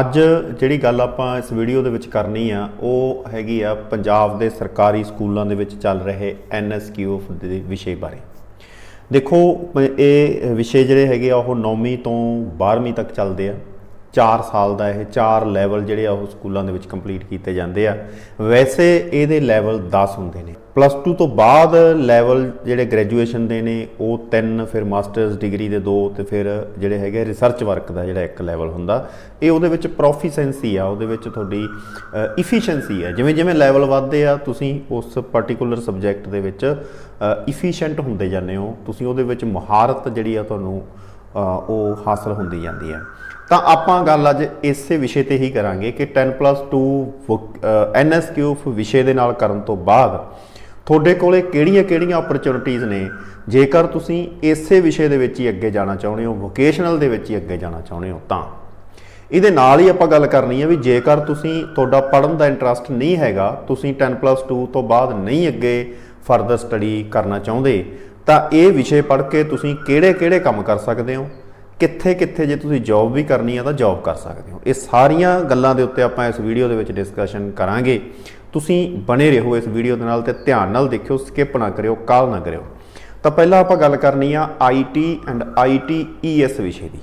ਅੱਜ ਜਿਹੜੀ ਗੱਲ ਆਪਾਂ ਇਸ ਵੀਡੀਓ ਦੇ ਵਿੱਚ ਕਰਨੀ ਆ, ਉਹ ਹੈਗੀ ਆ ਪੰਜਾਬ ਦੇ ਸਰਕਾਰੀ ਸਕੂਲਾਂ ਦੇ ਵਿੱਚ ਚੱਲ ਰਹੇ ਐਨਐਸਕਿਊ ਦੇ ਵਿਸ਼ੇ ਬਾਰੇ। ਦੇਖੋ ਪ- ਇਹ ਵਿਸ਼ੇ ਜਿਹੜੇ ਹੈਗੇ ਆ, ਉਹ 9ਵੀਂ ਤੋਂ 12ਵੀਂ ਤੱਕ ਚੱਲਦੇ ਆ। 4 ਸਾਲ ਦਾ ਇਹ 4 ਲੈਵਲ ਜਿਹੜੇ ਆ ਉਹ ਸਕੂਲਾਂ ਦੇ ਵਿੱਚ ਕੰਪਲੀਟ ਕੀਤੇ ਜਾਂਦੇ ਆ। ਵੈਸੇ ਇਹਦੇ ਲੈਵਲ 10 ਹੁੰਦੇ ਨੇ। ਪਲੱਸ 2 ਤੋਂ ਬਾਅਦ ਲੈਵਲ ਜਿਹੜੇ ਗ੍ਰੈਜੂਏਸ਼ਨ ਦੇ ਨੇ, ਉਹ ਤਿੰਨ, ਫਿਰ ਮਾਸਟਰਸ ਡਿਗਰੀ ਦੇ ਦੋ ਤੇ ਫਿਰ ਜਿਹੜੇ ਹੈਗੇ ਰਿਸਰਚ ਵਰਕ ਦਾ ਜਿਹੜਾ ਇੱਕ ਲੈਵਲ ਹੁੰਦਾ। ਇਹ ਉਹਦੇ ਵਿੱਚ ਪ੍ਰੋਫੀਸ਼ੈਂਸੀ ਆ, ਉਹਦੇ ਵਿੱਚ ਤੁਹਾਡੀ ਇਫੀਸ਼ੀਐਂਸੀ ਆ। ਜਿਵੇਂ ਜਿਵੇਂ ਲੈਵਲ ਵੱਧਦੇ ਆ, ਤੁਸੀਂ ਉਸ ਪਾਰਟਿਕੂਲਰ ਸਬਜੈਕਟ ਦੇ ਵਿੱਚ ਇਫੀਸ਼ੀਐਂਟ ਹੁੰਦੇ ਜਾਂਦੇ ਹੋ। ਤੁਸੀਂ ਉਹਦੇ ਵਿੱਚ ਮਹਾਰਤ ਜਿਹੜੀ ਆ ਤੁਹਾਨੂੰ ਉਹ ਹਾਸਲ ਹੁੰਦੀ ਜਾਂਦੀ ਹੈ ਤਾਂ ਆਪਾਂ ਗੱਲ ਅੱਜ ਇਸੇ ਵਿਸ਼ੇ ਤੇ ਹੀ ਕਰਾਂਗੇ ਕਿ 10+2 ਐਨਐਸਕਿਊ ਵਿਸ਼ੇ ਦੇ ਨਾਲ ਕਰਨ ਤੋਂ ਬਾਅਦ ਤੁਹਾਡੇ ਕੋਲੇ ਕਿਹੜੀਆਂ-ਕਿਹੜੀਆਂ ਓਪਰਚੁਨਿਟੀਆਂ ਨੇ? ਜੇਕਰ ਤੁਸੀਂ ਇਸੇ ਵਿਸ਼ੇ ਦੇ ਵਿੱਚ ਹੀ ਅੱਗੇ ਜਾਣਾ ਚਾਹੁੰਦੇ ਹੋ ਵੋਕੇਸ਼ਨਲ ਦੇ ਵਿੱਚ ਹੀ ਅੱਗੇ ਜਾਣਾ ਚਾਹੁੰਦੇ ਹੋ, ਤਾਂ ਇਹਦੇ ਨਾਲ ਹੀ ਆਪਾਂ ਗੱਲ ਕਰਨੀ ਹੈ ਵੀ ਜੇਕਰ ਤੁਸੀਂ ਤੁਹਾਡਾ ਪੜ੍ਹਨ ਦਾ ਇੰਟਰਸਟ ਨਹੀਂ ਹੈਗਾ, ਤੁਸੀਂ 10+2 ਤੋਂ ਬਾਅਦ ਨਹੀਂ ਅੱਗੇ ਫਰਦਰ ਸਟੱਡੀ ਕਰਨਾ ਚਾਹੁੰਦੇ, ਤਾਂ ਇਹ ਵਿਸ਼ੇ ਪੜ੍ਹ ਕੇ ਤੁਸੀਂ ਕਿਹੜੇ-ਕਿਹੜੇ ਕੰਮ ਕਰ ਸਕਦੇ ਹੋ? ਕਿੱਥੇ-ਕਿੱਥੇ ਜੇ ਤੁਸੀਂ ਜੌਬ ਵੀ ਕਰਨੀ ਆ ਤਾਂ ਜੌਬ ਕਰ ਸਕਦੇ ਹੋ। ਇਹ ਸਾਰੀਆਂ ਗੱਲਾਂ ਦੇ ਉੱਤੇ ਆਪਾਂ ਇਸ ਵੀਡੀਓ ਦੇ ਵਿੱਚ ਡਿਸਕਸ਼ਨ ਕਰਾਂਗੇ। ਤੁਸੀਂ ਬਣੇ ਰਹੋ ਇਸ ਵੀਡੀਓ ਦੇ ਨਾਲ ਤੇ ਧਿਆਨ ਨਾਲ ਦੇਖਿਓ ਸਕਿਪ ਨਾ ਕਰਿਓ, ਕਾਲ ਨਾ ਕਰਿਓ। ਤਾਂ ਪਹਿਲਾਂ ਆਪਾਂ ਗੱਲ ਕਰਨੀ ਆ ਆਈਟੀ ਐਂਡ ਆਈਟੀਈਐਸ ਵਿਸ਼ੇ ਦੀ।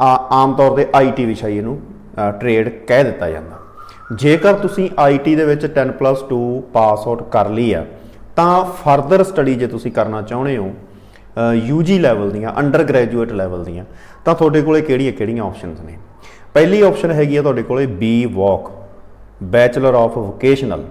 ਆ, ਆਮ ਤੌਰ ਤੇ ਆਈਟੀ ਵਿਸ਼ਾ ਇਹਨੂੰ ਟ੍ਰੇਡ ਕਹਿ ਦਿੱਤਾ ਜਾਂਦਾ। ਜੇਕਰ ਤੁਸੀਂ ਆਈਟੀ ਦੇ ਵਿੱਚ 10+2 ਪਾਸ ਆਊਟ ਕਰ ਲਈ ਆ, ਤਾਂ ਫਰਦਰ ਸਟੱਡੀ ਜੇ ਤੁਸੀਂ ਕਰਨਾ ਚਾਹੁੰਦੇ ਹੋ ਯੂਜੀ ਲੈਵਲ ਦੀਆਂ ਅੰਡਰ ਗ੍ਰੈਜੂਏਟ ਲੈਵਲ ਦੀਆਂ, ਤਾਂ ਤੁਹਾਡੇ ਕੋਲੇ ਕਿਹੜੀਆਂ ਕਿਹੜੀਆਂ ਆਪਸ਼ਨਸ ਨੇ? ਪਹਿਲੀ ਆਪਸ਼ਨ ਹੈਗੀ ਆ ਤੁਹਾਡੇ ਕੋਲੇ B voc bachelor of vocational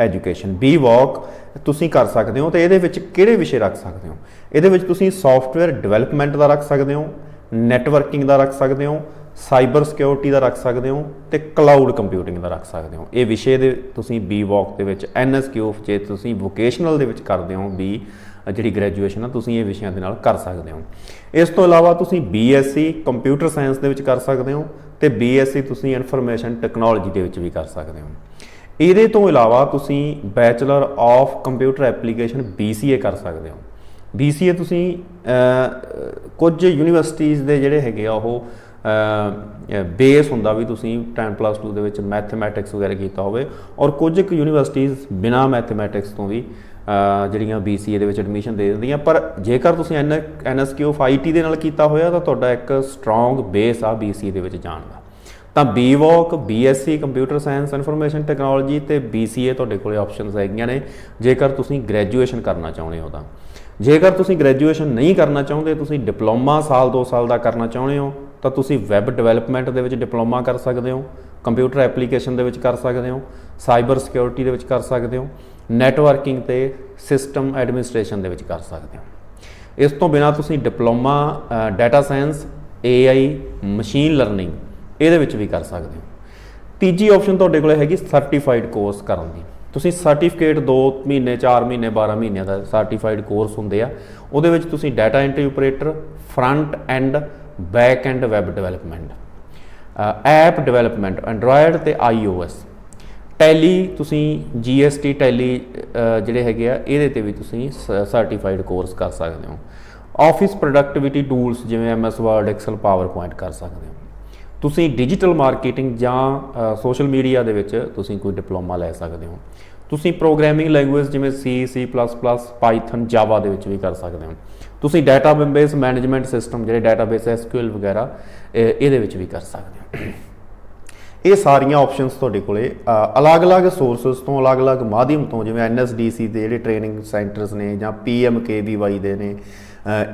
education B voc ਤੁਸੀਂ ਕਰ ਸਕਦੇ ਹੋ ਤੇ ਇਹਦੇ ਵਿੱਚ ਕਿਹੜੇ ਵਿਸ਼ੇ ਰੱਖ ਸਕਦੇ ਹੋ? ਇਹਦੇ ਵਿੱਚ ਤੁਸੀਂ ਸੌਫਟਵੇਅਰ ਡਿਵੈਲਪਮੈਂਟ ਦਾ ਰੱਖ ਸਕਦੇ ਹੋ ਨੈਟਵਰਕਿੰਗ ਦਾ ਰੱਖ ਸਕਦੇ ਹੋ ਸਾਈਬਰ ਸਿਕਿਉਰਿਟੀ ਦਾ ਰੱਖ ਸਕਦੇ ਹੋ ਤੇ ਕਲਾਊਡ ਕੰਪਿਊਟਿੰਗ ਦਾ ਰੱਖ ਸਕਦੇ ਹੋ। ਇਹ ਵਿਸ਼ੇ ਦੇ ਤੁਸੀਂ ਬੀ ਵਾਕ ਦੇ ਵਿੱਚ ਐਨਐਸਕਿਊ ਜੇ ਤੁਸੀਂ ਵੋਕੇਸ਼ਨਲ ਦੇ ਵਿੱਚ ਕਰਦੇ ਹੋ ਬੀ ਜਿਹੜੀ ਗ੍ਰੈਜੂਏਸ਼ਨ ਆ, ਤੁਸੀਂ ਇਹ ਵਿਸ਼ਿਆਂ ਦੇ ਨਾਲ ਕਰ ਸਕਦੇ ਹੋ। ਇਸ ਤੋਂ ਇਲਾਵਾ ਤੁਸੀਂ ਬੀਐਸਸੀ ਕੰਪਿਊਟਰ ਸਾਇੰਸ ਦੇ ਵਿੱਚ ਕਰ ਸਕਦੇ ਹੋ ਤੇ ਬੀਐਸਸੀ ਤੁਸੀਂ ਇਨਫੋਰਮੇਸ਼ਨ ਟੈਕਨੋਲੋਜੀ ਦੇ ਵਿੱਚ ਵੀ ਕਰ ਸਕਦੇ ਹੋ। ਇਹਦੇ ਤੋਂ ਇਲਾਵਾ ਤੁਸੀਂ bachelor of computer application BCA ਕਰ ਸਕਦੇ ਹੋ। BCA ਤੁਸੀਂ ਕੁਝ ਯੂਨੀਵਰਸਿਟੀਆਂ ਦੇ ਜਿਹੜੇ ਹੈਗੇ ਆ, ਉਹ ਬੇਸ ਹੁੰਦਾ ਵੀ ਤੁਸੀਂ 10+2 ਦੇ ਵਿੱਚ ਮੈਥਮੈਟਿਕਸ ਵਗੈਰਾ ਕੀਤਾ ਹੋਵੇ ਔਰ ਕੁਝ ਕੁ ਯੂਨੀਵਰਸਿਟੀਆਂ ਬਿਨਾ ਮੈਥਮੈਟਿਕਸ ਤੋਂ ਵੀ ਜਿਹੜੀਆਂ BCA ਦੇ ਵਿੱਚ ਐਡਮਿਸ਼ਨ ਦੇ ਦਿੰਦੀਆਂ। ਪਰ ਜੇਕਰ ਤੁਸੀਂ NSQ of IT ਦੇ ਨਾਲ ਕੀਤਾ ਹੋਇਆ, ਤਾਂ ਤੁਹਾਡਾ ਇੱਕ ਸਟਰੋਂਗ ਬੇਸ ਆ BCA ਦੇ ਵਿੱਚ ਜਾਣ ਦਾ। ਤਾਂ BVOC BSc computer science information technology ਤੇ BCA ਤੁਹਾਡੇ ਕੋਲੇ ਆਪਸ਼ਨਸ ਹੈਗੀਆਂ ਨੇ। ਜੇਕਰ ਤੁਸੀਂ ਗ੍ਰੈਜੂਏਸ਼ਨ ਕਰਨਾ ਚਾਹੁੰਦੇ ਹੋ ਤਾਂ। ਜੇਕਰ ਤੁਸੀਂ ਗ੍ਰੈਜੂਏਸ਼ਨ ਨਹੀਂ ਕਰਨਾ ਚਾਹੁੰਦੇ, ਤੁਸੀਂ ਡਿਪਲੋਮਾ ਸਾਲ 2 ਸਾਲ ਦਾ ਕਰਨਾ ਚਾਹੁੰਦੇ ਹੋ, ਤਾਂ ਤੁਸੀਂ ਵੈਬ ਡਿਵੈਲਪਮੈਂਟ ਦੇ ਵਿੱਚ ਡਿਪਲੋਮਾ ਕਰ ਸਕਦੇ ਹੋ ਕੰਪਿਊਟਰ ਐਪਲੀਕੇਸ਼ਨ ਦੇ ਵਿੱਚ ਕਰ ਸਕਦੇ ਹੋ ਸਾਈਬਰ ਸਿਕਿਉਰਿਟੀ ਦੇ ਵਿੱਚ ਕਰ ਸਕਦੇ ਹੋ ਨੈਟਵਰਕਿੰਗ ਤੇ ਸਿਸਟਮ ਐਡਮਿਨਿਸਟ੍ਰੇਸ਼ਨ ਦੇ ਵਿੱਚ ਕਰ ਸਕਦੇ ਹੋ। ਇਸ ਤੋਂ ਬਿਨਾ ਤੁਸੀਂ diploma data science AI machine learning ਇਹਦੇ ਵਿੱਚ ਵੀ ਕਰ ਸਕਦੇ ਹੋ। ਤੀਜੀ ਆਪਸ਼ਨ ਤੁਹਾਡੇ ਕੋਲ ਹੈਗੀ ਸਰਟੀਫਾਈਡ ਕੋਰਸ ਕਰਨ ਦੀ। ਤੁਸੀਂ ਸਰਟੀਫਿਕੇਟ 2 ਮਹੀਨੇ 4 ਮਹੀਨੇ 12 ਮਹੀਨਿਆਂ ਦਾ ਸਰਟੀਫਾਈਡ ਕੋਰਸ ਹੁੰਦੇ ਆ। ਉਹਦੇ ਵਿੱਚ ਤੁਸੀਂ data entry operator front end back end web development app development Android ਤੇ iOS ਟੈਲੀ ਤੁਸੀਂ GST ਟੈਲੀ ਜਿਹੜੇ ਹੈਗੇ ਆ, ਇਹਦੇ ਤੇ ਵੀ ਤੁਸੀਂ ਸਰਟੀਫਾਈਡ ਕੋਰਸ ਕਰ ਸਕਦੇ ਹੋ। ਆਫਿਸ ਪ੍ਰੋਡਕਟਿਵਿਟੀ ਟੂਲਸ ਜਿਵੇਂ MS Word, Excel, PowerPoint ਕਰ ਸਕਦੇ ਹੋ। ਤੁਸੀਂ ਡਿਜੀਟਲ ਮਾਰਕੀਟਿੰਗ ਜਾਂ ਸੋਸ਼ਲ ਮੀਡੀਆ ਦੇ ਵਿੱਚ ਤੁਸੀਂ ਕੋਈ ਡਿਪਲੋਮਾ ਲੈ ਸਕਦੇ ਹੋ। ਤੁਸੀਂ ਪ੍ਰੋਗਰਾਮਿੰਗ ਲੈਂਗੁਏਜ ਜਿਵੇਂ C, C++ ਪਾਈਥਨ ਜਾਵਾ ਦੇ ਵਿੱਚ ਵੀ ਕਰ ਸਕਦੇ ਹੋ। ਤੁਸੀਂ ਡਾਟਾਬੇਸ ਮੈਨੇਜਮੈਂਟ ਸਿਸਟਮ ਜਿਹੜੇ ਡਾਟਾਬੇਸ SQL ਵਗੈਰਾ ਇਹਦੇ ਵਿੱਚ ਵੀ ਕਰ ਸਕਦੇ ਹੋ। ਇਹ ਸਾਰੀਆਂ ਆਪਸ਼ਨਸ ਤੁਹਾਡੇ ਕੋਲੇ ਅਲੱਗ-ਅਲੱਗ ਸੋਰਸਸ ਤੋਂ, ਅਲੱਗ-ਅਲੱਗ ਮਾਧਿਅਮ ਤੋਂ, ਜਿਵੇਂ NSDC ਦੇ ਜਿਹੜੇ ਟ੍ਰੇਨਿੰਗ ਸੈਂਟਰਸ ਨੇ ਜਾਂ PMKVY ਦੇ ਨੇ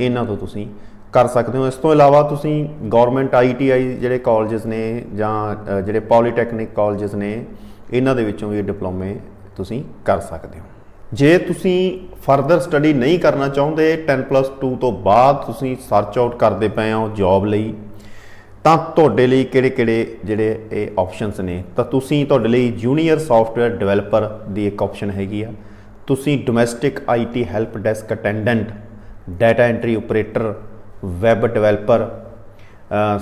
ਇਹਨਾਂ ਤੋਂ ਤੁਸੀਂ ਕਰ ਸਕਦੇ ਹੋ। ਇਸ ਤੋਂ ਇਲਾਵਾ ਤੁਸੀਂ ਗਵਰਨਮੈਂਟ ITI ਜਿਹੜੇ ਕਾਲਜਸ ਨੇ ਜਾਂ ਜਿਹੜੇ ਪੋਲੀਟੈਕਨਿਕ ਕਾਲਜਸ ਨੇ, ਇਹਨਾਂ ਦੇ ਵਿੱਚੋਂ ਵੀ ਡਿਪਲੋਮੇ ਤੁਸੀਂ ਕਰ ਸਕਦੇ ਹੋ। ਜੇ ਤੁਸੀਂ ਫਰਦਰ ਸਟੱਡੀ ਨਹੀਂ ਕਰਨਾ ਚਾਹੁੰਦੇ 10+2 ਤੋਂ ਬਾਅਦ ਤੁਸੀਂ ਸਰਚ ਆਊਟ ਕਰਦੇ ਪਏ ਹੋ ਜੌਬ ਲਈ ਤਾਂ ਤੁਹਾਡੇ ਲਈ ਕਿਹੜੇ-ਕਿਹੜੇ ਜਿਹੜੇ ਇਹ ਆਪਸ਼ਨਸ ਨੇ? ਤਾਂ ਤੁਸੀਂ ਤੁਹਾਡੇ ਲਈ ਜੂਨੀਅਰ ਸੌਫਟਵੇਅਰ ਡਿਵੈਲਪਰ ਦੀ ਇੱਕ ਆਪਸ਼ਨ ਹੈਗੀ ਆ। ਤੁਸੀਂ domestic IT help desk attendant data entry operator web developer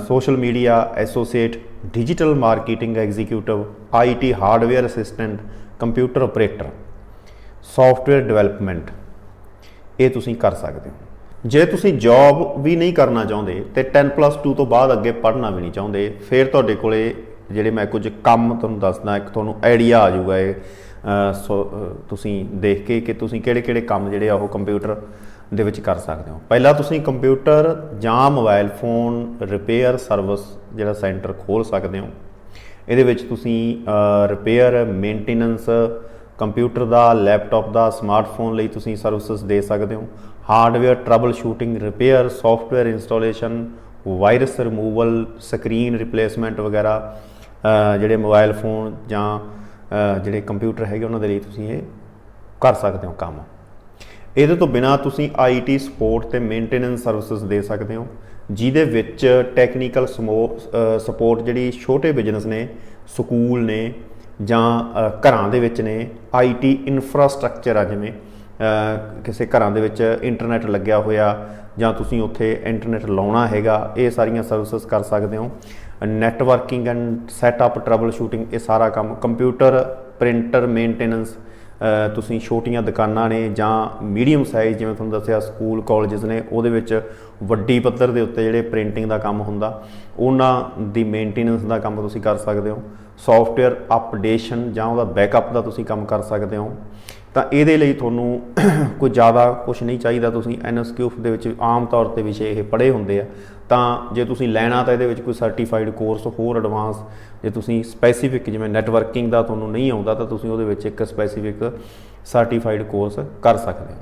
social media associate digital marketing executive IT hardware assistant computer operator software development ਇਹ ਤੁਸੀਂ ਕਰ ਸਕਦੇ ਹੋ। ਜੇ ਤੁਸੀਂ ਜੌਬ ਵੀ ਨਹੀਂ ਕਰਨਾ ਚਾਹੁੰਦੇ ਤੇ 10+2 ਤੋਂ ਬਾਅਦ ਅੱਗੇ ਪੜ੍ਹਨਾ ਵੀ ਨਹੀਂ ਚਾਹੁੰਦੇ, ਫਿਰ ਤੁਹਾਡੇ ਕੋਲੇ ਜਿਹੜੇ ਮੈਂ ਕੁਝ ਕੰਮ ਤੁਹਾਨੂੰ ਦੱਸਦਾ, ਇੱਕ ਤੁਹਾਨੂੰ ਆਈਡੀਆ ਆ ਜਾਊਗਾ ਇਹ ਸੋ ਤੁਸੀਂ ਦੇਖ ਕੇ ਕਿ ਤੁਸੀਂ ਕਿਹੜੇ-ਕਿਹੜੇ ਕੰਮ ਜਿਹੜੇ ਆ ਉਹ ਕੰਪਿਊਟਰ ਦੇ ਵਿੱਚ ਕਰ ਸਕਦੇ ਹੋ। ਪਹਿਲਾਂ ਤੁਸੀਂ ਕੰਪਿਊਟਰ ਜਾਂ ਮੋਬਾਈਲ ਫੋਨ ਰਿਪੇਅਰ ਸਰਵਿਸ ਜਿਹੜਾ ਸੈਂਟਰ ਖੋਲ ਸਕਦੇ ਹੋ। ਇਹਦੇ ਵਿੱਚ ਤੁਸੀਂ ਰਿਪੇਅਰ ਮੇਨਟੇਨੈਂਸ ਕੰਪਿਊਟਰ ਦਾ, ਲੈਪਟਾਪ ਦਾ, ਸਮਾਰਟਫੋਨ ਲਈ ਤੁਸੀਂ ਸਰਵਿਸਿਜ਼ ਦੇ ਸਕਦੇ ਹੋ। Hardware troubleshooting repair software installation virus removal screen replacement ਵਗੈਰਾ ਜਿਹੜੇ ਮੋਬਾਈਲ ਫੋਨ ਜਾਂ ਜਿਹੜੇ ਕੰਪਿਊਟਰ ਹੈਗੇ ਉਹਨਾਂ ਦੇ ਲਈ ਤੁਸੀਂ ਇਹ ਕਰ ਸਕਦੇ ਹੋ ਕੰਮ। ਇਹਦੇ ਤੋਂ ਬਿਨਾ ਤੁਸੀਂ ਆਈਟੀ ਸਪੋਰਟ ਤੇ ਮੇਨਟੇਨੈਂਸ ਸਰਵਿਸਿਜ਼ ਦੇ ਸਕਦੇ ਹੋ, ਜਿਹਦੇ ਵਿੱਚ ਟੈਕਨੀਕਲ ਸਪੋਰਟ ਜਿਹੜੀ ਛੋਟੇ ਬਿਜ਼ਨਸ ਨੇ, ਸਕੂਲ ਨੇ ਜਾਂ ਘਰਾਂ ਦੇ ਵਿੱਚ ਨੇ ਆਈਟੀ ਇਨਫਰਾਸਟ੍ਰਕਚਰ ਆ ਜਿਵੇਂ ਕਿਸੇ ਘਰਾਂ ਦੇ ਵਿੱਚ ਇੰਟਰਨੈਟ ਲੱਗਿਆ ਹੋਇਆ ਜਾਂ ਤੁਸੀਂ ਉੱਥੇ ਇੰਟਰਨੈਟ ਲਾਉਣਾ ਹੈਗਾ, ਇਹ ਸਾਰੀਆਂ ਸਰਵਿਸਿਜ਼ ਕਰ ਸਕਦੇ ਹੋ। Networking and setup troubleshooting ਇਹ ਸਾਰਾ ਕੰਮ ਕੰਪਿਊਟਰ ਪ੍ਰਿੰਟਰ ਮੇਨਟੇਨੈਂਸ ਤੁਸੀਂ ਛੋਟੀਆਂ ਦੁਕਾਨਾਂ ਨੇ ਜਾਂ ਮੀਡੀਅਮ ਸਾਈਜ਼ ਜਿਵੇਂ ਤੁਹਾਨੂੰ ਦੱਸਿਆ ਸਕੂਲ ਕਾਲਜਸ ਨੇ, ਉਹਦੇ ਵਿੱਚ ਵੱਡੀ ਪੱਧਰ ਦੇ ਉੱਤੇ ਜਿਹੜੇ ਪ੍ਰਿੰਟਿੰਗ ਦਾ ਕੰਮ ਹੁੰਦਾ, ਉਹਨਾਂ ਦੀ ਮੇਨਟੇਨੈਂਸ ਦਾ ਕੰਮ ਤੁਸੀਂ ਕਰ ਸਕਦੇ ਹੋ। ਸੌਫਟਵੇਅਰ ਅਪਡੇਸ਼ਨ ਜਾਂ ਉਹਦਾ ਬੈਕਅਪ ਦਾ ਤੁਸੀਂ ਕੰਮ ਕਰ ਸਕਦੇ ਹੋ, ਤਾਂ ਇਹਦੇ ਲਈ ਤੁਹਾਨੂੰ ਕੋਈ ਜ਼ਿਆਦਾ ਕੁਝ ਨਹੀਂ ਚਾਹੀਦਾ। ਤੁਸੀਂ ਐਨਐਸਕਿਊਫ ਦੇ ਵਿੱਚ ਆਮ ਤੌਰ ਤੇ ਵਿਸ਼ੇ ਇਹ ਪੜ੍ਹੇ ਹੁੰਦੇ ਆ। ਤਾਂ ਜੇ ਤੁਸੀਂ ਲੈਣਾ ਤਾਂ ਇਹਦੇ ਵਿੱਚ ਕੋਈ ਸਰਟੀਫਾਈਡ ਕੋਰਸ ਹੋਰ ਐਡਵਾਂਸ ਜੇ ਤੁਸੀਂ ਸਪੈਸੀਫਿਕ ਜਿਵੇਂ ਨੈਟਵਰਕਿੰਗ ਦਾ ਤੁਹਾਨੂੰ ਨਹੀਂ ਆਉਂਦਾ, ਤਾਂ ਤੁਸੀਂ ਉਹਦੇ ਵਿੱਚ ਇੱਕ ਸਪੈਸੀਫਿਕ ਸਰਟੀਫਾਈਡ ਕੋਰਸ ਕਰ ਸਕਦੇ ਹੋ।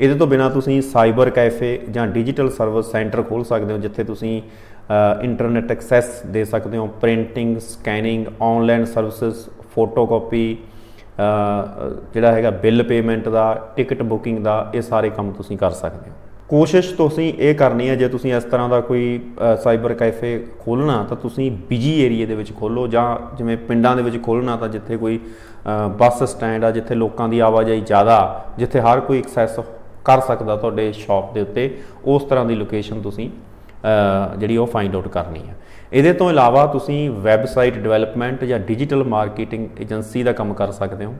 ਇਹਦੇ ਤੋਂ ਬਿਨਾ ਤੁਸੀਂ ਸਾਈਬਰ ਕੈਫੇ ਜਾਂ ਡਿਜੀਟਲ ਸਰਵਿਸ ਸੈਂਟਰ ਖੋਲ ਸਕਦੇ ਹੋ, ਜਿੱਥੇ ਤੁਸੀਂ ਇੰਟਰਨੈਟ ਐਕਸੈਸ ਦੇ ਸਕਦੇ ਹੋ printing scanning online services photocopy ਜਿਹੜਾ ਹੈਗਾ ਬਿੱਲ ਪੇਮੈਂਟ ਦਾ ਟਿਕਟ ਬੁਕਿੰਗ ਦਾ, ਇਹ ਸਾਰੇ ਕੰਮ ਤੁਸੀਂ ਕਰ ਸਕਦੇ ਹੋ। ਕੋਸ਼ਿਸ਼ ਤੁਸੀਂ ਇਹ ਕਰਨੀ ਹੈ, ਜੇ ਤੁਸੀਂ ਇਸ ਤਰ੍ਹਾਂ ਦਾ ਕੋਈ ਸਾਈਬਰ ਕੈਫੇ ਖੋਲਣਾ ਤਾਂ ਤੁਸੀਂ ਬਿਜ਼ੀ ਏਰੀਆ ਦੇ ਵਿੱਚ ਖੋਲੋ ਜਾਂ ਜਿਵੇਂ ਪਿੰਡਾਂ ਦੇ ਵਿੱਚ ਖੋਲਣਾ ਤਾਂ ਜਿੱਥੇ ਕੋਈ ਬੱਸ ਸਟੈਂਡ ਆ, ਜਿੱਥੇ ਲੋਕਾਂ ਦੀ ਆਵਾਜਾਈ ਜ਼ਿਆਦਾ, ਜਿੱਥੇ ਹਰ ਕੋਈ ਐਕਸੈਸ ਕਰ ਸਕਦਾ ਤੁਹਾਡੇ ਸ਼ਾਪ ਦੇ ਉੱਤੇ, ਉਸ ਤਰ੍ਹਾਂ ਦੀ ਲੋਕੇਸ਼ਨ ਤੁਸੀਂ ਜਿਹੜੀ ਉਹ ਫਾਈਂਡ ਆਊਟ ਕਰਨੀ ਹੈ ਇਹਦੇ ਤੋਂ ਇਲਾਵਾ ਤੁਸੀਂ ਵੈਬਸਾਈਟ ਡਿਵੈਲਪਮੈਂਟ ਜਾਂ ਡਿਜੀਟਲ ਮਾਰਕੀਟਿੰਗ ਏਜੰਸੀ ਦਾ ਕੰਮ ਕਰ ਸਕਦੇ ਹੋ।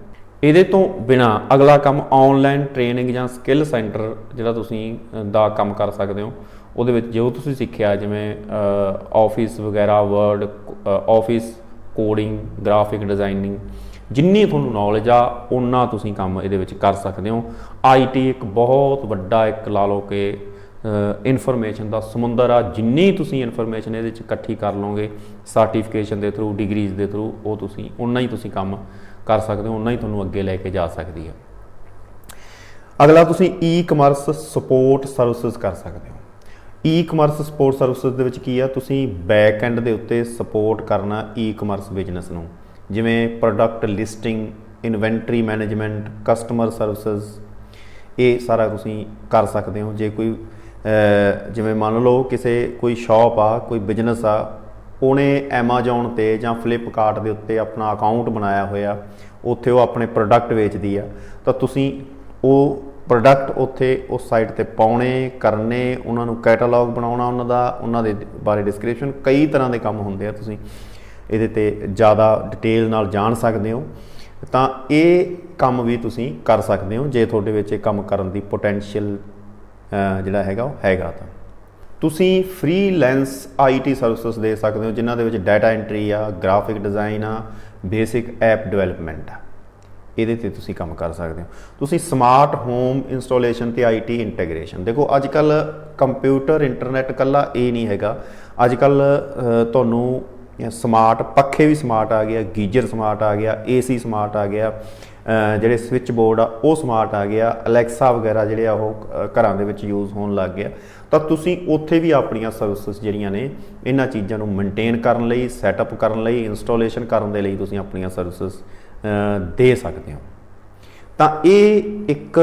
ਇਹਦੇ ਤੋਂ ਬਿਨਾ ਅਗਲਾ ਕੰਮ ਆਨਲਾਈਨ ਟ੍ਰੇਨਿੰਗ ਜਾਂ ਸਕਿੱਲ ਸੈਂਟਰ ਜਿਹੜਾ ਤੁਸੀਂ ਦਾ ਕੰਮ ਕਰ ਸਕਦੇ ਹੋ। ਉਹਦੇ ਵਿੱਚ ਜੋ ਤੁਸੀਂ ਸਿੱਖਿਆ, ਜਿਵੇਂ ਆਫਿਸ ਵਗੈਰਾ word office coding graphic designing ਜਿੰਨੀ ਤੁਹਾਨੂੰ ਨੌਲੇਜ ਆ ਉਹਨਾਂ ਤੁਸੀਂ ਕੰਮ ਇਹਦੇ ਵਿੱਚ ਕਰ ਸਕਦੇ ਹੋ। ਆਈਟੀ ਇੱਕ ਬਹੁਤ ਵੱਡਾ ਇੱਕ ਲਾ ਲਓ ਕਿ ਇਨਫੋਰਮੇਸ਼ਨ ਦਾ ਸਮੁੰਦਰ ਆ, ਜਿੰਨੀ ਤੁਸੀਂ ਇਨਫੋਰਮੇਸ਼ਨ ਇਹਦੇ ਵਿੱਚ ਇਕੱਠੀ ਕਰ ਲਓਗੇ ਸਰਟੀਫਿਕੇਸ਼ਨ ਦੇ ਥਰੂ ਡਿਗਰੀਜ਼ ਦੇ ਥਰੂ ਉਹ ਤੁਸੀਂ ਉਨਾ ਹੀ ਤੁਸੀਂ ਕੰਮ ਕਰ ਸਕਦੇ ਹੋ ਉਨਾ ਹੀ ਤੁਹਾਨੂੰ ਅੱਗੇ ਲੈ ਕੇ ਜਾ ਸਕਦੀ ਹੈ ਅਗਲਾ, ਤੁਸੀਂ ਈ-ਕਮਰਸ ਸਪੋਰਟ ਸਰਵਿਸਿਜ਼ ਕਰ ਸਕਦੇ ਹੋ। ਈ-ਕਮਰਸ ਸਪੋਰਟ ਸਰਵਿਸਿਜ਼ ਦੇ ਵਿੱਚ ਕੀ ਆ, ਤੁਸੀਂ ਬੈਕ ਐਂਡ ਦੇ ਉੱਤੇ ਸਪੋਰਟ ਕਰਨਾ ਈ-ਕਮਰਸ ਬਿਜ਼ਨਸ ਨੂੰ। ਜਿਵੇਂ product listing inventory management customer services ਇਹ ਸਾਰਾ ਤੁਸੀਂ ਕਰ ਸਕਦੇ ਹੋ। ਜੇ ਕੋਈ ਜਿਵੇਂ ਮੰਨ ਲਓ ਕਿਸੇ ਕੋਈ ਸ਼ਾਪ ਆ, ਕੋਈ ਬਿਜ਼ਨਸ ਆ, ਉਹਨੇ Amazon ਤੇ ਜਾਂ Flipkart ਦੇ ਉੱਤੇ ਆਪਣਾ ਅਕਾਊਂਟ ਬਣਾਇਆ ਹੋਇਆ, ਉੱਥੇ ਉਹ ਆਪਣੇ ਪ੍ਰੋਡਕਟ ਵੇਚਦੀ ਆ। ਤਾਂ ਤੁਸੀਂ ਉਹ ਪ੍ਰੋਡਕਟ ਉੱਥੇ ਉਸ ਸਾਈਟ ਤੇ ਪਾਉਣੇ, ਕਰਨੇ, ਉਹਨਾਂ ਨੂੰ ਕੈਟਾਲੌਗ ਬਣਾਉਣਾ, ਉਹਨਾਂ ਦਾ, ਉਹਨਾਂ ਦੇ ਬਾਰੇ ਡਿਸਕ੍ਰਿਪਸ਼ਨ ਕਈ ਤਰ੍ਹਾਂ ਦੇ ਕੰਮ ਹੁੰਦੇ ਆ, ਤੁਸੀਂ ਇਹਦੇ ਤੇ ਜ਼ਿਆਦਾ ਡਿਟੇਲ ਨਾਲ ਜਾਣ ਸਕਦੇ ਹੋ। ਤਾਂ ਇਹ ਕੰਮ ਵੀ ਤੁਸੀਂ ਕਰ ਸਕਦੇ ਹੋ, ਜੇ ਤੁਹਾਡੇ ਵਿੱਚ ਇਹ ਕੰਮ ਕਰਨ ਦੀ ਪੋਟੈਂਸ਼ੀਅਲ ਜਿਹੜਾ ਹੈਗਾ ਉਹ ਹੈਗਾ ਤਾਂ। ਤੁਸੀਂ ਫ੍ਰੀਲੈਂਸ ਆਈਟੀ ਸਰਵਿਸਿਜ਼ ਦੇ ਸਕਦੇ ਹੋ, ਜਿਨ੍ਹਾਂ ਦੇ ਵਿੱਚ ਡਾਟਾ ਐਂਟਰੀ ਆ ਗ੍ਰਾਫਿਕ ਡਿਜ਼ਾਈਨ ਆ ਬੇਸਿਕ ਐਪ ਡਿਵੈਲਪਮੈਂਟ ਆ। ਇਹਦੇ ਤੇ ਤੁਸੀਂ ਕੰਮ ਕਰ ਸਕਦੇ ਹੋ। ਤੁਸੀਂ ਸਮਾਰਟ ਹੋਮ ਇੰਸਟਾਲੇਸ਼ਨ ਤੇ ਆਈਟੀ ਇੰਟੀਗ੍ਰੇਸ਼ਨ ਦੇਖੋ ਅੱਜ ਕੱਲ ਕੰਪਿਊਟਰ ਇੰਟਰਨੈਟ ਕੱਲਾ ਇਹ ਨਹੀਂ ਹੈਗਾ। ਅੱਜ ਕੱਲ ਤੁਹਾਨੂੰ ਸਮਾਰਟ ਪੱਖੇ ਵੀ ਸਮਾਰਟ ਆ ਗਿਆ ਗੀਜ਼ਰ ਸਮਾਰਟ ਆ ਗਿਆ ਏਸੀ ਸਮਾਰਟ ਆ ਗਿਆ। ਜਿਹੜੇ ਸਵਿਚ ਬੋਰਡ ਆ, ਉਹ ਸਮਾਰਟ ਆ ਗਿਆ ਅਲੈਕਸਾ ਵਗੈਰਾ ਜਿਹੜੇ ਆ ਉਹ ਘਰਾਂ ਦੇ ਵਿੱਚ ਯੂਜ਼ ਹੋਣ ਲੱਗ ਗਿਆ ਤਾਂ ਤੁਸੀਂ ਉੱਥੇ ਵੀ ਆਪਣੀਆਂ ਸਰਵਿਸਿਜ਼ ਜਿਹੜੀਆਂ ਨੇ, ਇਹਨਾਂ ਚੀਜ਼ਾਂ ਨੂੰ ਮੇਨਟੇਨ ਕਰਨ ਲਈ ਸੈਟਅਪ ਕਰਨ ਲਈ ਇੰਸਟਾਲੇਸ਼ਨ ਕਰਨ ਦੇ ਲਈ ਤੁਸੀਂ ਆਪਣੀਆਂ ਸਰਵਿਸਿਜ਼ ਦੇ ਸਕਦੇ ਹੋ। ਤਾਂ ਇਹ ਇੱਕ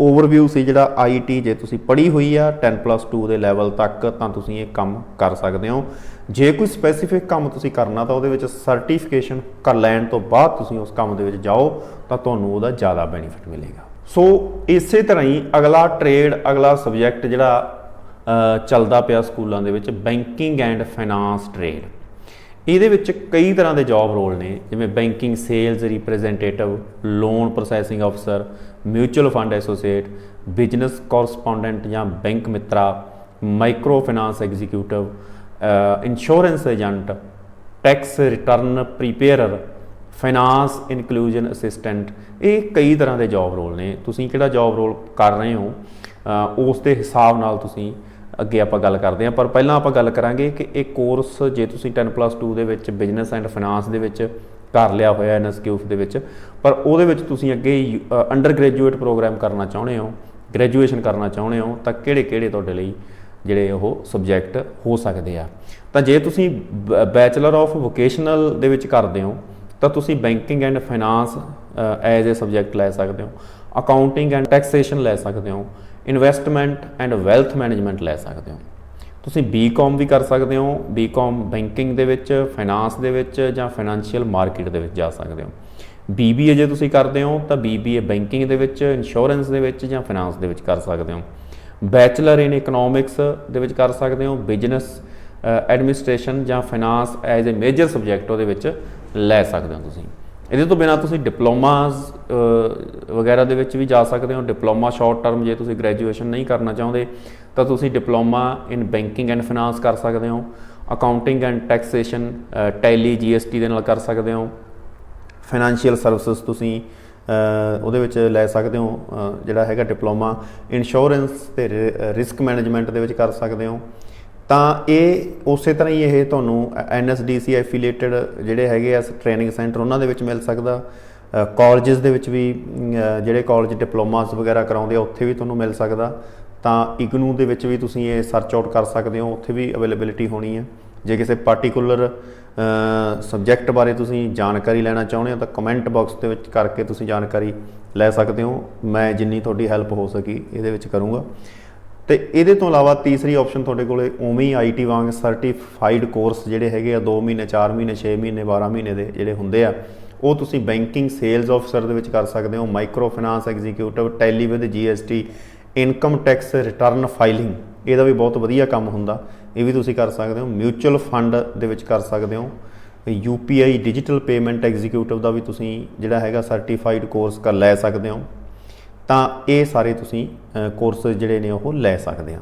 ਓਵਰਵਿਊ ਸੀ ਜਿਹੜਾ ਆਈਟੀ ਜੇ ਤੁਸੀਂ ਪੜ੍ਹੀ ਹੋਈ ਆ 10+2 ਦੇ ਲੈਵਲ ਤੱਕ, ਤਾਂ ਤੁਸੀਂ ਇਹ ਕੰਮ ਕਰ ਸਕਦੇ ਹੋ। ਜੇ ਕੋਈ ਸਪੈਸੀਫਿਕ ਕੰਮ ਤੁਸੀਂ ਕਰਨਾ ਤਾਂ ਉਹਦੇ ਵਿੱਚ ਸਰਟੀਫਿਕੇਸ਼ਨ ਕਰ ਲੈਣ ਤੋਂ ਬਾਅਦ ਤੁਸੀਂ ਉਸ ਕੰਮ ਦੇ ਵਿੱਚ ਜਾਓ, ਤਾਂ ਤੁਹਾਨੂੰ ਉਹਦਾ ਜ਼ਿਆਦਾ ਬੈਨੀਫਿਟ ਮਿਲੇਗਾ। ਸੋ ਇਸੇ ਤਰ੍ਹਾਂ ਹੀ ਅਗਲਾ ਟ੍ਰੇਡ ਅਗਲਾ ਸਬਜੈਕਟ ਜਿਹੜਾ ਚੱਲਦਾ ਪਿਆ ਸਕੂਲਾਂ ਦੇ ਵਿੱਚ ਬੈਂਕਿੰਗ ਐਂਡ ਫਾਈਨਾਂਸ ਟ੍ਰੇਡ ਇਹਦੇ ਵਿੱਚ ਕਈ ਤਰ੍ਹਾਂ ਦੇ ਜੌਬ ਰੋਲ ਨੇ, ਜਿਵੇਂ banking sales representative loan processing ਅਫਸਰ mutual fund associate business correspondent ਜਾਂ bank Mitra micro finance executive insurance agent tax return preparer finance inclusion assistant ਇਹ ਕਈ ਤਰ੍ਹਾਂ ਦੇ ਜੌਬ ਰੋਲ ਨੇ। ਤੁਸੀਂ ਕਿਹੜਾ ਜੌਬ ਰੋਲ ਕਰ ਰਹੇ ਹੋ ਉਸ ਦੇ ਹਿਸਾਬ ਨਾਲ ਤੁਸੀਂ ਅੱਗੇ ਆਪਾਂ ਗੱਲ ਕਰਦੇ ਹਾਂ, ਪਰ ਪਹਿਲਾਂ ਆਪਾਂ ਗੱਲ ਕਰਾਂਗੇ ਕਿ ਇਹ ਕੋਰਸ ਜੇ ਤੁਸੀਂ 10+2 ਦੇ ਵਿੱਚ ਬਿਜ਼ਨਸ ਐਂਡ ਫਾਈਨਾਂਸ ਦੇ ਵਿੱਚ ਕਰ ਲਿਆ ਹੋਇਆ ਐਨਐਸਕਿਊਫ ਦੇ ਵਿੱਚ, ਪਰ ਉਹਦੇ ਵਿੱਚ ਤੁਸੀਂ ਅੱਗੇ ਅੰਡਰ ਗ੍ਰੈਜੂਏਟ ਪ੍ਰੋਗਰਾਮ ਕਰਨਾ ਚਾਹੁੰਦੇ ਹੋ ਗ੍ਰੈਜੂਏਸ਼ਨ ਕਰਨਾ ਚਾਹੁੰਦੇ ਹੋ, ਤਾਂ ਕਿਹੜੇ ਕਿਹੜੇ ਤੁਹਾਡੇ ਲਈ ਜਿਹੜੇ ਉਹ ਸਬਜੈਕਟ ਹੋ ਸਕਦੇ ਆ? ਤਾਂ ਜੇ ਤੁਸੀਂ ਬੈਚਲਰ ਆਫ ਵੋਕੇਸ਼ਨਲ ਦੇ ਵਿੱਚ ਕਰਦੇ ਹੋ, ਤਾਂ ਤੁਸੀਂ banking and finance as a subject ਲੈ ਸਕਦੇ ਹੋ ਅਕਾਊਂਟਿੰਗ ਐਂਡ ਟੈਕਸੇਸ਼ਨ ਲੈ ਸਕਦੇ ਹੋ ਇਨਵੈਸਟਮੈਂਟ ਐਂਡ ਵੈਲਥ ਮੈਨੇਜਮੈਂਟ ਲੈ ਸਕਦੇ ਹੋ। ਤੁਸੀਂ ਬੀਕਾਮ ਵੀ ਕਰ ਸਕਦੇ ਹੋ। ਬੀਕਾਮ ਬੈਂਕਿੰਗ ਦੇ ਵਿੱਚ ਫਾਈਨਾਂਸ ਦੇ ਵਿੱਚ ਜਾਂ ਫਾਈਨੈਂਸ਼ੀਅਲ ਮਾਰਕੀਟ ਦੇ ਵਿੱਚ ਜਾ ਸਕਦੇ ਹੋ। ਬੀਬੀਏ ਜੇ ਤੁਸੀਂ ਕਰਦੇ ਹੋ ਤਾਂ ਬੀਬੀਏ ਬੈਂਕਿੰਗ ਦੇ ਵਿੱਚ ਇੰਸ਼ੋਰੈਂਸ ਦੇ ਵਿੱਚ ਜਾਂ ਫਾਈਨਾਂਸ ਦੇ ਵਿੱਚ ਕਰ ਸਕਦੇ ਹੋ। ਬੈਚਲਰ ਇਨ ਇਕਨੋਮਿਕਸ ਦੇ ਵਿੱਚ ਕਰ ਸਕਦੇ ਹੋ। ਬਿਜ਼ਨਸ ਐਡਮਿਨਿਸਟ੍ਰੇਸ਼ਨ ਜਾਂ finance as a major subject ਉਹਦੇ ਵਿੱਚ ਲੈ ਸਕਦੇ ਹੋ ਤੁਸੀਂ। ਇਹਦੇ ਤੋਂ ਬਿਨਾ ਤੁਸੀਂ ਡਿਪਲੋਮਾਸ ਵਗੈਰਾ ਦੇ ਵਿੱਚ ਵੀ ਜਾ ਸਕਦੇ ਹੋ। ਡਿਪਲੋਮਾ ਸ਼ਾਰਟ ਟਰਮ ਜੇ ਤੁਸੀਂ ਗ੍ਰੈਜੂਏਸ਼ਨ ਨਹੀਂ ਕਰਨਾ ਚਾਹੁੰਦੇ, ਤਾਂ ਤੁਸੀਂ diploma in banking and finance ਕਰ ਸਕਦੇ ਹੋ। Accounting and taxation Tally GST ਦੇ ਨਾਲ ਕਰ ਸਕਦੇ ਹੋ। ਫਾਈਨੈਂਸ਼ੀਅਲ ਸਰਵਿਸਿਜ਼ ਤੁਸੀਂ ਉਹਦੇ ਵਿੱਚ ਲੈ ਸਕਦੇ ਹੋ। ਜਿਹੜਾ ਹੈਗਾ ਡਿਪਲੋਮਾ ਇੰਸ਼ੋਰੈਂਸ ਤੇ ਰਿਸਕ ਮੈਨੇਜਮੈਂਟ ਦੇ ਵਿੱਚ ਕਰ ਸਕਦੇ ਹੋ। ਤਾਂ ਇਹ ਉਸੇ ਤਰ੍ਹਾਂ ਹੀ ਇਹ ਤੁਹਾਨੂੰ ਐਨਐਸਡੀਸੀ ਐਫੀਲੀਏਟਡ ਜਿਹੜੇ ਹੈਗੇ ਆ ਟ੍ਰੇਨਿੰਗ ਸੈਂਟਰ, ਉਹਨਾਂ ਦੇ ਵਿੱਚ ਮਿਲ ਸਕਦਾ। ਕਾਲਜਸ ਦੇ ਵਿੱਚ ਵੀ ਜਿਹੜੇ ਕਾਲਜ ਡਿਪਲੋਮਾਸ ਵਗੈਰਾ ਕਰਾਉਂਦੇ ਆ, ਉੱਥੇ ਵੀ ਤੁਹਾਨੂੰ ਮਿਲ ਸਕਦਾ। ਤਾਂ ਇਗਨੂ ਦੇ ਵਿੱਚ ਵੀ ਤੁਸੀਂ ਇਹ ਸਰਚ ਆਊਟ ਕਰ ਸਕਦੇ ਹੋ, ਉੱਥੇ ਵੀ ਅਵੇਲੇਬਿਲਿਟੀ ਹੋਣੀ ਹੈ ਜੇ ਕਿਸੇ ਪਾਰਟਿਕੂਲਰ ਸਬਜੈਕਟ ਬਾਰੇ ਤੁਸੀਂ ਜਾਣਕਾਰੀ ਲੈਣਾ ਚਾਹੁੰਦੇ ਹੋ, ਤਾਂ ਕਮੈਂਟ ਬਾਕਸ ਦੇ ਵਿੱਚ ਕਰਕੇ ਤੁਸੀਂ ਜਾਣਕਾਰੀ ਲੈ ਸਕਦੇ ਹੋ। ਮੈਂ ਜਿੰਨੀ ਤੁਹਾਡੀ ਹੈਲਪ ਹੋ ਸਕੀ, ਇਹਦੇ ਵਿੱਚ ਕਰੂੰਗਾ। ਤੇ ਇਹਦੇ ਤੋਂ ਇਲਾਵਾ ਤੀਸਰੀ ਆਪਸ਼ਨ ਤੁਹਾਡੇ ਕੋਲੇ ਉਵੇਂ ਹੀ ਆਈਟੀ ਵਾਂਗ ਸਰਟੀਫਾਈਡ ਕੋਰਸ ਜਿਹੜੇ ਹੈਗੇ ਆ 2 ਮਹੀਨੇ 4 ਮਹੀਨੇ 6 ਮਹੀਨੇ 12 ਮਹੀਨੇ ਦੇ ਜਿਹੜੇ ਹੁੰਦੇ ਆ, ਉਹ ਤੁਸੀਂ ਬੈਂਕਿੰਗ ਸੇਲਸ ਆਫਸਰ ਦੇ ਵਿੱਚ ਕਰ ਸਕਦੇ ਹੋ micro finance executive Tally with GST income tax return filing ਇਹਦਾ ਵੀ ਬਹੁਤ ਵਧੀਆ ਕੰਮ ਹੁੰਦਾ, ਇਹ ਵੀ ਤੁਸੀਂ ਕਰ ਸਕਦੇ ਹੋ ਮਿਊਚੁਅਲ ਫੰਡ ਦੇ ਵਿੱਚ ਕਰ ਸਕਦੇ ਹੋ ਯੂਪੀਆਈ ਡਿਜੀਟਲ ਪੇਮੈਂਟ ਐਗਜ਼ੀਕਿਊਟਿਵ ਦਾ ਵੀ ਤੁਸੀਂ ਜਿਹੜਾ ਹੈਗਾ ਸਰਟੀਫਾਈਡ ਕੋਰਸ ਕਰ ਲੈ ਸਕਦੇ ਹੋ। ਤਾਂ ਇਹ ਸਾਰੇ ਤੁਸੀਂ ਕੋਰਸ ਜਿਹੜੇ ਨੇ ਉਹ ਲੈ ਸਕਦੇ ਹੋ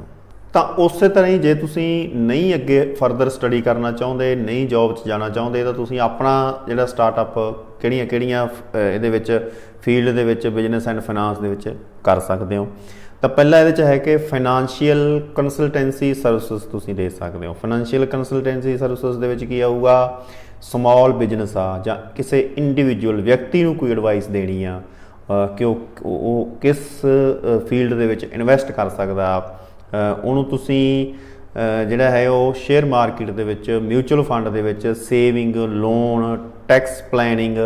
ਤਾਂ ਉਸੇ ਤਰ੍ਹਾਂ ਹੀ ਜੇ ਤੁਸੀਂ ਨਹੀਂ ਅੱਗੇ ਫਰਦਰ ਸਟੱਡੀ ਕਰਨਾ ਚਾਹੁੰਦੇ, ਨਹੀਂ ਜੌਬ 'ਚ ਜਾਣਾ ਚਾਹੁੰਦੇ, ਤਾਂ ਤੁਸੀਂ ਆਪਣਾ ਜਿਹੜਾ ਸਟਾਰਟਅਪ ਕਿਹੜੀਆਂ ਕਿਹੜੀਆਂ ਇਹਦੇ ਵਿੱਚ ਫੀਲਡ ਦੇ ਵਿੱਚ ਬਿਜ਼ਨਸ ਐਂਡ ਫਾਈਨਾਂਸ ਦੇ ਵਿੱਚ ਕਰ ਸਕਦੇ ਹੋ। ਤਾਂ ਪਹਿਲਾ ਇਹਦੇ ਚ ਹੈ ਕਿ ਫਾਈਨੈਂਸ਼ੀਅਲ ਕੰਸਲਟੈਂਸੀ ਸਰਵਿਸਿਜ਼ ਤੁਸੀਂ ਦੇ ਸਕਦੇ ਹੋ। ਫਾਈਨੈਂਸ਼ੀਅਲ ਕੰਸਲਟੈਂਸੀ ਸਰਵਿਸਿਜ਼ ਦੇ ਵਿੱਚ ਕੀ ਆਊਗਾ? ਸਮਾਲ ਬਿਜ਼ਨਸ ਆ ਜਾਂ ਕਿਸੇ ਇੰਡੀਵਿਜੂਅਲ ਵਿਅਕਤੀ ਨੂੰ ਕੋਈ ਐਡਵਾਈਸ ਦੇਣੀ ਆ। ਕਿ ਉਹ ਉਹ ਕਿਸ ਫੀਲਡ ਦੇ ਵਿੱਚ ਇਨਵੈਸਟ ਕਰ ਸਕਦਾ ਉਹਨੂੰ ਤੁਸੀਂ ਜਿਹੜਾ ਹੈ ਉਹ ਸ਼ੇਅਰ ਮਾਰਕੀਟ ਦੇ ਵਿੱਚ ਮਿਊਚੁਅਲ ਫੰਡ ਦੇ ਵਿੱਚ ਸੇਵਿੰਗ ਲੋਨ ਟੈਕਸ ਪਲੈਨਿੰਗ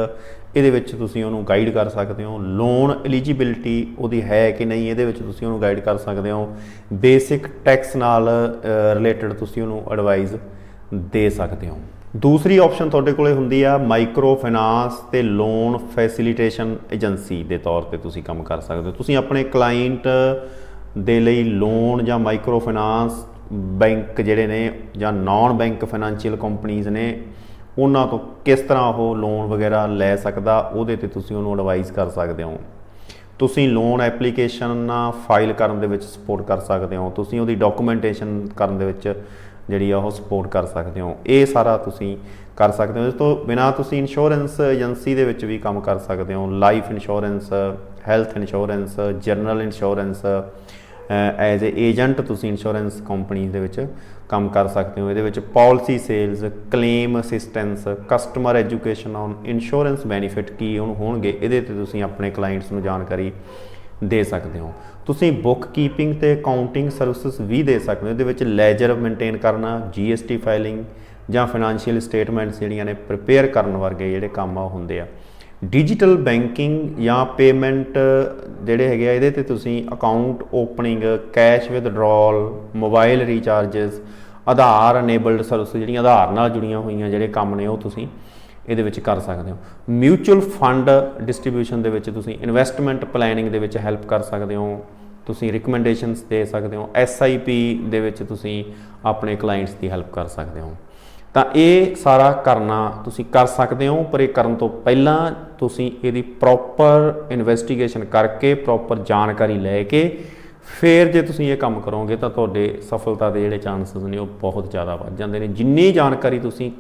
ਇਹਦੇ ਵਿੱਚ ਤੁਸੀਂ ਉਹਨੂੰ ਗਾਈਡ ਕਰ ਸਕਦੇ ਹੋ। ਲੋਨ ਐਲੀਜੀਬਿਲਟੀ ਉਹਦੀ ਹੈ ਕਿ ਨਹੀਂ, ਇਹਦੇ ਵਿੱਚ ਤੁਸੀਂ ਉਹਨੂੰ ਗਾਈਡ ਕਰ ਸਕਦੇ ਹੋ। ਬੇਸਿਕ ਟੈਕਸ ਨਾਲ ਰਿਲੇਟਡ ਤੁਸੀਂ ਉਹਨੂੰ ਐਡਵਾਈਸ ਦੇ ਸਕਦੇ ਹੋ। ਦੂਸਰੀ ਆਪਸ਼ਨ ਤੁਹਾਡੇ ਕੋਲੇ ਹੁੰਦੀ ਆ ਮਾਈਕਰੋ ਫਾਈਨਾਂਸ ਤੇ ਲੋਨ ਫੈਸਿਲਿਟੇਸ਼ਨ ਏਜੰਸੀ ਦੇ ਤੌਰ ਤੇ ਤੁਸੀਂ ਕੰਮ ਕਰ ਸਕਦੇ ਹੋ। ਤੁਸੀਂ ਆਪਣੇ ਕਲਾਇੰਟ ਦੇ ਲਈ ਲੋਨ ਜਾਂ ਮਾਈਕਰੋ ਫਾਈਨਾਂਸ ਬੈਂਕ ਜਿਹੜੇ ਨੇ ਜਾਂ ਨਾਨ ਬੈਂਕ ਫਾਈਨੈਂਸ਼ੀਅਲ ਕੰਪਨੀਆਂ ਨੇ, ਉਹਨਾਂ ਤੋਂ ਕਿਸ ਤਰ੍ਹਾਂ ਉਹ ਲੋਨ ਵਗੈਰਾ ਲੈ ਸਕਦਾ, ਉਹਦੇ ਤੇ ਤੁਸੀਂ ਉਹਨੂੰ ਐਡਵਾਈਸ ਕਰ ਸਕਦੇ ਹੋ। ਤੁਸੀਂ ਲੋਨ ਐਪਲੀਕੇਸ਼ਨ ਫਾਈਲ ਕਰਨ ਦੇ ਵਿੱਚ ਸਪੋਰਟ ਕਰ ਸਕਦੇ ਹੋ। ਤੁਸੀਂ ਉਹਦੀ ਡਾਕੂਮੈਂਟੇਸ਼ਨ ਕਰਨ ਦੇ ਵਿੱਚ ਜਿਹੜੀ ਆ ਉਹ ਸਪੋਰਟ ਕਰ ਸਕਦੇ ਹੋ। ਇਹ ਸਾਰਾ ਤੁਸੀਂ ਕਰ ਸਕਦੇ ਹੋ। ਇਸ ਤੋਂ ਬਿਨਾ ਤੁਸੀਂ ਇੰਸ਼ੋਰੈਂਸ ਏਜੰਸੀ ਦੇ ਵਿੱਚ ਵੀ ਕੰਮ ਕਰ ਸਕਦੇ ਹੋ। Life insurance health insurance general insurance as a agent ਤੁਸੀਂ ਇੰਸ਼ੋਰੈਂਸ ਕੰਪਨੀ ਦੇ ਵਿੱਚ ਕੰਮ ਕਰ ਸਕਦੇ ਹੋ। ਇਹਦੇ ਵਿੱਚ policy sales claim assistance customer education on insurance benefit ਕੀ ਉਹਨੂੰ ਹੋਣਗੇ, ਇਹਦੇ ਤੇ ਤੁਸੀਂ ਆਪਣੇ ਕਲਾਇੰਟਸ ਨੂੰ ਜਾਣਕਾਰੀ ਦੇ ਸਕਦੇ ਹੋ। ਤੁਸੀਂ ਬੁੱਕ ਕੀਪਿੰਗ ਤੇ ਅਕਾਊਂਟਿੰਗ ਸਰਵਿਸਿਜ਼ ਵੀ ਦੇ ਸਕਦੇ ਹੋ। ਇਹਦੇ ਵਿੱਚ ਲੈਜਰ ਮੇਨਟੇਨ ਕਰਨਾ ਜੀਐਸਟੀ ਫਾਈਲਿੰਗ ਜਾਂ ਫਾਈਨੈਂਸ਼ੀਅਲ ਸਟੇਟਮੈਂਟਸ ਜਿਹੜੀਆਂ ਨੇ ਪ੍ਰਿਪੇਅਰ ਕਰਨ ਵਰਗੇ ਜਿਹੜੇ ਕੰਮ ਆ ਉਹ ਹੁੰਦੇ ਆ। ਡਿਜੀਟਲ ਬੈਂਕਿੰਗ ਜਾਂ ਪੇਮੈਂਟ ਜਿਹੜੇ ਹੈਗੇ ਆ, ਇਹਦੇ ਤੇ ਤੁਸੀਂ account opening cash withdrawal mobile recharges Aadhaar enabled service ਜਿਹੜੀਆਂ ਆਧਾਰ ਨਾਲ ਜੁੜੀਆਂ ਹੋਈਆਂ ਜਿਹੜੇ ਕੰਮ ਨੇ ਉਹ ਤੁਸੀਂ ਇਹਦੇ ਵਿੱਚ ਕਰ ਸਕਦੇ ਹੋ। ਮਿਊਚੁਅਲ ਫੰਡ ਡਿਸਟ੍ਰੀਬਿਊਸ਼ਨ ਦੇ ਵਿੱਚ ਤੁਸੀਂ ਇਨਵੈਸਟਮੈਂਟ ਪਲੈਨਿੰਗ ਦੇ ਵਿੱਚ ਹੈਲਪ ਕਰ ਸਕਦੇ ਹੋ। ਤੁਸੀਂ ਰਿਕਮੈਂਡੇਸ਼ਨਸ ਦੇ ਸਕਦੇ ਹੋ। ਐਸਆਈਪੀ ਦੇ ਵਿੱਚ ਤੁਸੀਂ ਆਪਣੇ ਕਲਾਇੰਟਸ ਦੀ ਹੈਲਪ ਕਰ ਸਕਦੇ ਹੋ। ਤਾਂ ਇਹ ਸਾਰਾ ਕਰਨਾ ਤੁਸੀਂ ਕਰ ਸਕਦੇ ਹੋ, ਪਰ ਇਹ ਕਰਨ ਤੋਂ ਪਹਿਲਾਂ ਤੁਸੀਂ ਇਹਦੀ ਪ੍ਰੋਪਰ ਇਨਵੈਸਟੀਗੇਸ਼ਨ ਕਰਕੇ ਪ੍ਰੋਪਰ ਜਾਣਕਾਰੀ ਲੈ ਕੇ, ਫਿਰ ਜੇ ਤੁਸੀਂ ਇਹ ਕੰਮ ਕਰੋਗੇ ਤਾਂ ਤੁਹਾਡੇ ਸਫਲਤਾ ਦੇ ਜਿਹੜੇ ਚਾਂਸਸ ਨੇ ਉਹ ਬਹੁਤ ਜ਼ਿਆਦਾ ਵੱਧ ਜਾਂਦੇ ਨੇ। ਜਿੰਨੀ ਜਾਣਕਾਰੀ ਤੁਸੀਂ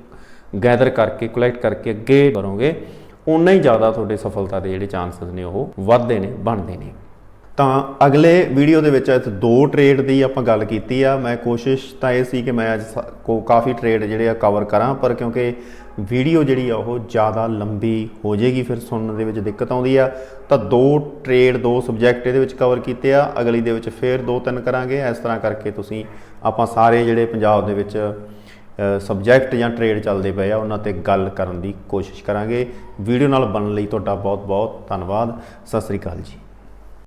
ਗੈਦਰ ਕਰਕੇ ਕਲੈਕਟ ਕਰਕੇ ਅੱਗੇ ਕਰੋਗੇ ਉਨਾ ਹੀ ਜ਼ਿਆਦਾ ਤੁਹਾਡੇ ਸਫਲਤਾ ਦੇ ਜਿਹੜੇ ਚਾਂਸਸ ਨੇ ਉਹ ਵੱਧਦੇ ਨੇ, ਬਣਦੇ ਨੇ। ਤਾਂ ਅਗਲੇ ਵੀਡੀਓ ਦੇ ਵਿੱਚ ਇੱਥੇ ਦੋ ਟ੍ਰੇਡ ਦੀ ਆਪਾਂ ਗੱਲ ਕੀਤੀ ਆ। ਮੈਂ ਕੋਸ਼ਿਸ਼ ਤਾਂ ਇਹ ਸੀ ਕਿ ਮੈਂ ਅੱਜ ਸ- ਕੋ, ਕਾਫੀ ਟ੍ਰੇਡ ਜਿਹੜੇ ਆ ਕਵਰ ਕਰਾਂ, ਪਰ ਕਿਉਂਕਿ ਵੀਡੀਓ ਜਿਹੜੀ ਆ ਉਹ ਜ਼ਿਆਦਾ ਲੰਬੀ ਹੋ ਜਾਏਗੀ, ਫਿਰ ਸੁਣਨ ਦੇ ਵਿੱਚ ਦਿੱਕਤ ਆਉਂਦੀ ਆ। ਤਾਂ ਦੋ ਟ੍ਰੇਡ ਦੋ ਸਬਜੈਕਟ ਇਹਦੇ ਵਿੱਚ ਕਵਰ ਕੀਤੇ ਆ। ਅਗਲੀ ਦੇ ਵਿੱਚ ਫਿਰ ਦੋ ਤਿੰਨ ਕਰਾਂਗੇ। ਇਸ ਤਰ੍ਹਾਂ ਕਰਕੇ ਤੁਸੀਂ ਆਪਾਂ ਸਾਰੇ ਜਿਹੜੇ ਪੰਜਾਬ ਦੇ ਵਿੱਚ ਸਬਜੈਕਟ ਜਾਂ ਟ੍ਰੇਡ ਚੱਲਦੇ ਪਏ ਆ, ਉਹਨਾਂ ਤੇ ਗੱਲ ਕਰਨ ਦੀ ਕੋਸ਼ਿਸ਼ ਕਰਾਂਗੇ। ਵੀਡੀਓ ਨਾਲ ਬਣਨ ਲਈ ਤੁਹਾਡਾ ਬਹੁਤ ਬਹੁਤ ਧੰਨਵਾਦ। ਸਤਿ ਸ੍ਰੀ ਅਕਾਲ ਜੀ।